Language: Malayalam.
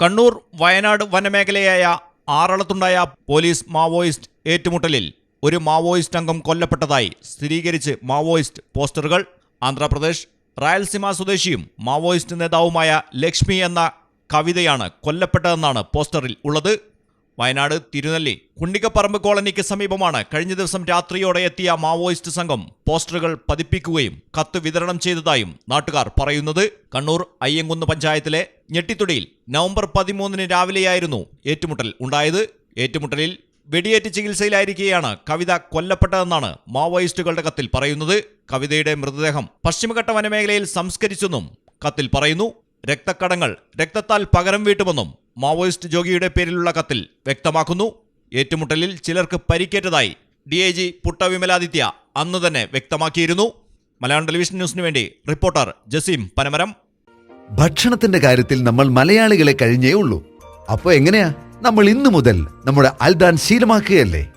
കണ്ണൂർ വയനാട് വനമേഖലയായ ആറളത്തുണ്ടായ പോലീസ് മാവോയിസ്റ്റ് ഏറ്റുമുട്ടലിൽ ഒരു മാവോയിസ്റ്റ് അംഗം കൊല്ലപ്പെട്ടതായി സ്ഥിരീകരിച്ച് മാവോയിസ്റ്റ് പോസ്റ്ററുകൾ ആന്ധ്രാപ്രദേശ് റായൽസീമ സ്വദേശിയും മാവോയിസ്റ്റ് നേതാവുമായ ലക്ഷ്മി എന്ന കവിതയാണ് കൊല്ലപ്പെട്ടതെന്നാണ് പോസ്റ്ററിൽ ഉള്ളത്. വയനാട് തിരുനെല്ലി കുണ്ടിക്കപ്പറമ്പ് കോളനിക്ക് സമീപമാണ് കഴിഞ്ഞ ദിവസം രാത്രിയോടെ എത്തിയ മാവോയിസ്റ്റ് സംഘം പോസ്റ്ററുകൾ പതിപ്പിക്കുകയും കത്ത് വിതരണം ചെയ്തതായും നാട്ടുകാർ പറയുന്നത്. കണ്ണൂർ അയ്യങ്കുന്ന് പഞ്ചായത്തിലെ ഞെട്ടിത്തുടിയിൽ നവംബർ പതിമൂന്നിന് രാവിലെയായിരുന്നു ഏറ്റുമുട്ടൽ ഉണ്ടായത്. ഏറ്റുമുട്ടലിൽ വെടിയേറ്റ് ചികിത്സയിലായിരിക്കെയാണ് കവിത കൊല്ലപ്പെട്ടതെന്നാണ് മാവോയിസ്റ്റുകളുടെ കത്തിൽ പറയുന്നത്. കവിതയുടെ മൃതദേഹം പശ്ചിമഘട്ട വനമേഖലയിൽ സംസ്കരിച്ചെന്നും കത്തിൽ പറയുന്നു. രക്തക്കടങ്ങൾ രക്തത്താൽ പകരം വീട്ടുമെന്നും മാവോയിസ്റ്റ് ജോഗിയുടെ പേരിലുള്ള കത്തിൽ വ്യക്തമാക്കുന്നു. ഏറ്റുമുട്ടലിൽ ചിലർക്ക് പരിക്കേറ്റതായി D I G Putta Vimaladitya അന്ന് തന്നെ വ്യക്തമാക്കിയിരുന്നു. മലയാളം ടെലിവിഷൻ ന്യൂസിന് വേണ്ടി റിപ്പോർട്ടർ ജസീം പനമരം. ഭക്ഷണത്തിന്റെ കാര്യത്തിൽ നമ്മൾ മലയാളികളെ കഴിഞ്ഞേ ഉള്ളൂ. അപ്പോൾ എങ്ങനെയാ? നമ്മൾ ഇന്നു മുതൽ നമ്മുടെ അൽദാൻ ശീലമാക്കുകയല്ലേ?